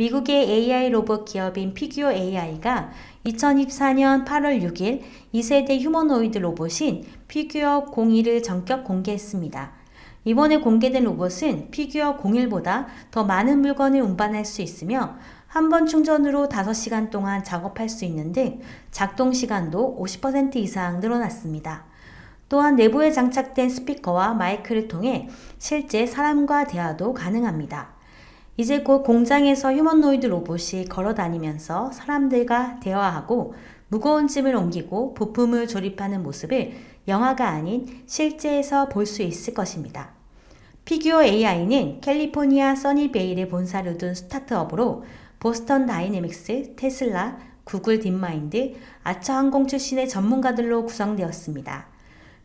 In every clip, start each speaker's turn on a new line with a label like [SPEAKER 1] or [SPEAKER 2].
[SPEAKER 1] 미국의 AI 로봇 기업인 피규어 AI가 2024년 8월 6일 2세대 휴머노이드 로봇인 피규어 01을 전격 공개했습니다. 이번에 공개된 로봇은 피규어 01보다 더 많은 물건을 운반할 수 있으며 한 번 충전으로 5시간 동안 작업할 수 있는 등 작동 시간도 50% 이상 늘어났습니다. 또한 내부에 장착된 스피커와 마이크를 통해 실제 사람과 대화도 가능합니다. 이제 곧 공장에서 휴머노이드 로봇이 걸어 다니면서 사람들과 대화하고 무거운 짐을 옮기고 부품을 조립하는 모습을 영화가 아닌 실제에서 볼 수 있을 것입니다. 피규어 AI는 캘리포니아 써니베일에 본사를 둔 스타트업으로 보스턴 다이내믹스, 테슬라, 구글 딥마인드, 아처항공 출신의 전문가들로 구성되었습니다.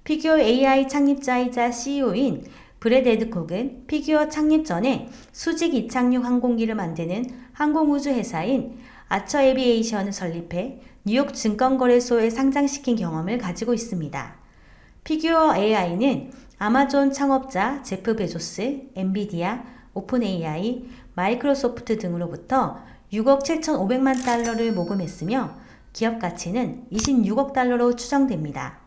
[SPEAKER 1] 피규어 AI 창립자이자 CEO인 브레드 에드콕은 피규어 창립 전에 수직 이착륙 항공기를 만드는 항공우주 회사인 아처 에비에이션을 설립해 뉴욕 증권거래소에 상장시킨 경험을 가지고 있습니다. 피규어 AI는 아마존 창업자 제프 베조스, 엔비디아, 오픈 AI, 마이크로소프트 등으로부터 6억 7,500만 달러를 모금했으며 기업 가치는 26억 달러로 추정됩니다.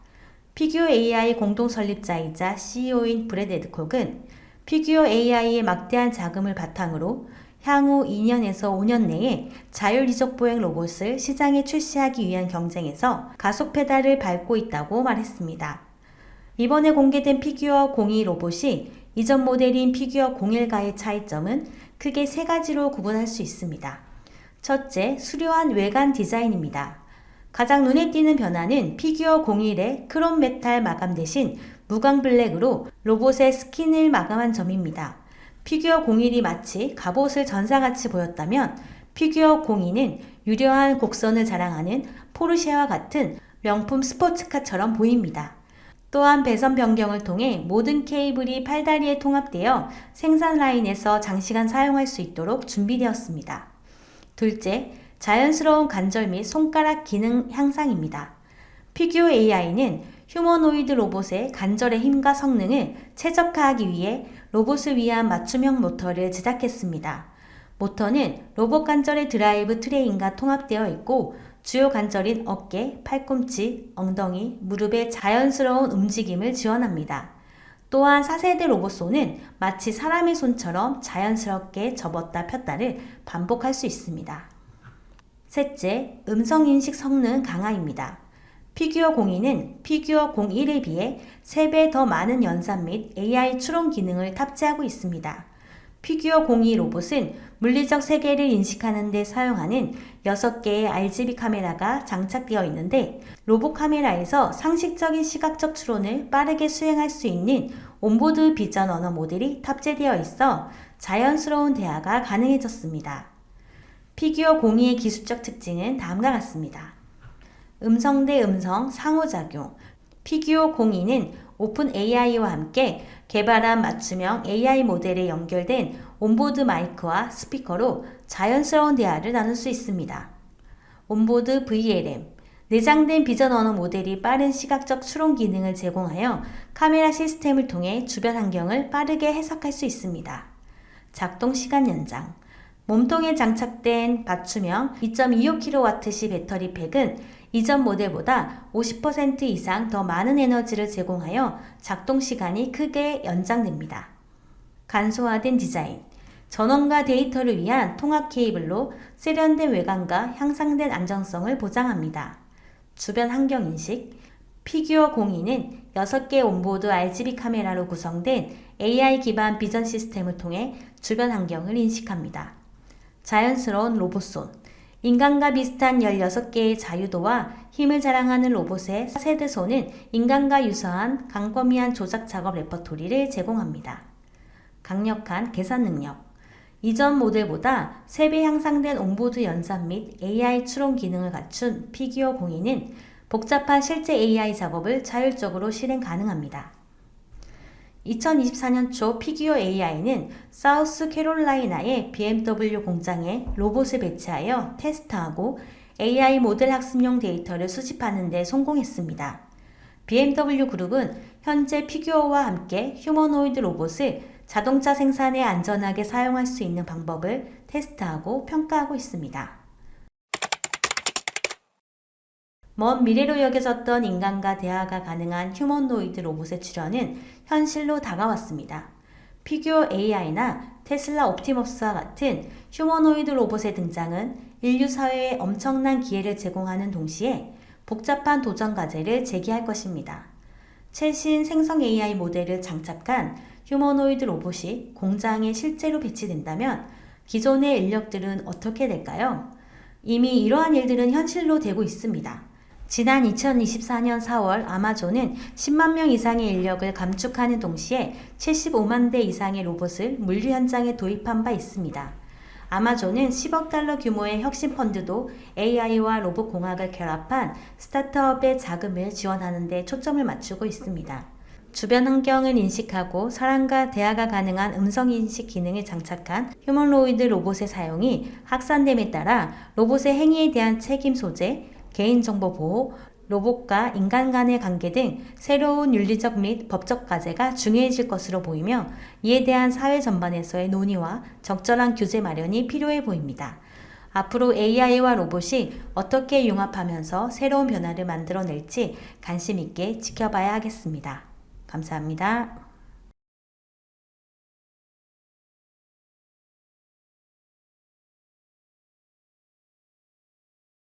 [SPEAKER 1] 피규어 AI 공동 설립자이자 CEO인 브레드 에드콕은 피규어 AI의 막대한 자금을 바탕으로 향후 2년에서 5년 내에 자율 이적 보행 로봇을 시장에 출시하기 위한 경쟁에서 가속 페달을 밟고 있다고 말했습니다. 이번에 공개된 피규어 02 로봇이 이전 모델인 피규어 01과의 차이점은 크게 세 가지로 구분할 수 있습니다. 첫째, 수려한 외관 디자인입니다. 가장 눈에 띄는 변화는 피규어 01의 크롬 메탈 마감 대신 무광 블랙으로 로봇의 스킨을 마감한 점입니다. 피규어 01이 마치 갑옷을 전사같이 보였다면 피규어 02는 유려한 곡선을 자랑하는 포르쉐와 같은 명품 스포츠카처럼 보입니다. 또한 배선 변경을 통해 모든 케이블이 팔다리에 통합되어 생산 라인에서 장시간 사용할 수 있도록 준비되었습니다. 둘째, 자연스러운 관절 및 손가락 기능 향상입니다. 피규어 AI는 휴머노이드 로봇의 관절의 힘과 성능을 최적화하기 위해 로봇을 위한 맞춤형 모터를 제작했습니다. 모터는 로봇 관절의 드라이브 트레인과 통합되어 있고 주요 관절인 어깨, 팔꿈치, 엉덩이, 무릎의 자연스러운 움직임을 지원합니다. 또한 4세대 로봇손은 마치 사람의 손처럼 자연스럽게 접었다 폈다를 반복할 수 있습니다. 셋째, 음성인식 성능 강화입니다. 피규어 02는 피규어 01에 비해 3배 더 많은 연산 및 AI 추론 기능을 탑재하고 있습니다. 피규어 02 로봇은 물리적 세계를 인식하는 데 사용하는 6개의 RGB 카메라가 장착되어 있는데 로봇 카메라에서 상식적인 시각적 추론을 빠르게 수행할 수 있는 온보드 비전 언어 모델이 탑재되어 있어 자연스러운 대화가 가능해졌습니다. 피규어 02의 기술적 특징은 다음과 같습니다. 음성 대 음성 상호작용. 피규어 02는 오픈 AI와 함께 개발한 맞춤형 AI 모델에 연결된 온보드 마이크와 스피커로 자연스러운 대화를 나눌 수 있습니다. 온보드 VLM. 내장된 비전 언어 모델이 빠른 시각적 추론 기능을 제공하여 카메라 시스템을 통해 주변 환경을 빠르게 해석할 수 있습니다. 작동 시간 연장. 몸통에 장착된 맞춤형 2.25kWh 배터리 팩은 이전 모델보다 50% 이상 더 많은 에너지를 제공하여 작동 시간이 크게 연장됩니다. 간소화된 디자인. 전원과 데이터를 위한 통합 케이블로 세련된 외관과 향상된 안정성을 보장합니다. 주변 환경 인식. 피규어 02는 6개 온보드 RGB 카메라로 구성된 AI 기반 비전 시스템을 통해 주변 환경을 인식합니다. 자연스러운 로봇손. 인간과 비슷한 16개의 자유도와 힘을 자랑하는 로봇의 세대 손은 인간과 유사한 광범위한 조작 작업 레퍼토리를 제공합니다. 강력한 계산 능력. 이전 모델보다 3배 향상된 온보드 연산 및 AI 추론 기능을 갖춘 피규어 02는 복잡한 실제 AI 작업을 자율적으로 실행 가능합니다. 2024년 초 피규어 AI는 사우스 캐롤라이나의 BMW 공장에 로봇을 배치하여 테스트하고 AI 모델 학습용 데이터를 수집하는 데 성공했습니다. BMW 그룹은 현재 피규어와 함께 휴머노이드 로봇을 자동차 생산에 안전하게 사용할 수 있는 방법을 테스트하고 평가하고 있습니다. 먼 미래로 여겨졌던 인간과 대화가 가능한 휴머노이드 로봇의 출현은 현실로 다가왔습니다. 피규어 AI나 테슬라 옵티머스와 같은 휴머노이드 로봇의 등장은 인류 사회에 엄청난 기회를 제공하는 동시에 복잡한 도전 과제를 제기할 것입니다. 최신 생성 AI 모델을 장착한 휴머노이드 로봇이 공장에 실제로 배치된다면 기존의 인력들은 어떻게 될까요? 이미 이러한 일들은 현실로 되고 있습니다. 지난 2024년 4월 아마존은 10만 명 이상의 인력을 감축하는 동시에 75만 대 이상의 로봇을 물류 현장에 도입한 바 있습니다. 아마존은 10억 달러 규모의 혁신 펀드도 AI와 로봇 공학을 결합한 스타트업의 자금을 지원하는 데 초점을 맞추고 있습니다. 주변 환경을 인식하고 사람과 대화가 가능한 음성 인식 기능을 장착한 휴머노이드 로봇의 사용이 확산됨에 따라 로봇의 행위에 대한 책임 소재, 개인정보 보호, 로봇과 인간 간의 관계 등 새로운 윤리적 및 법적 과제가 중요해질 것으로 보이며 이에 대한 사회 전반에서의 논의와 적절한 규제 마련이 필요해 보입니다. 앞으로 AI와 로봇이 어떻게 융합하면서 새로운 변화를 만들어낼지 관심 있게 지켜봐야 하겠습니다. 감사합니다.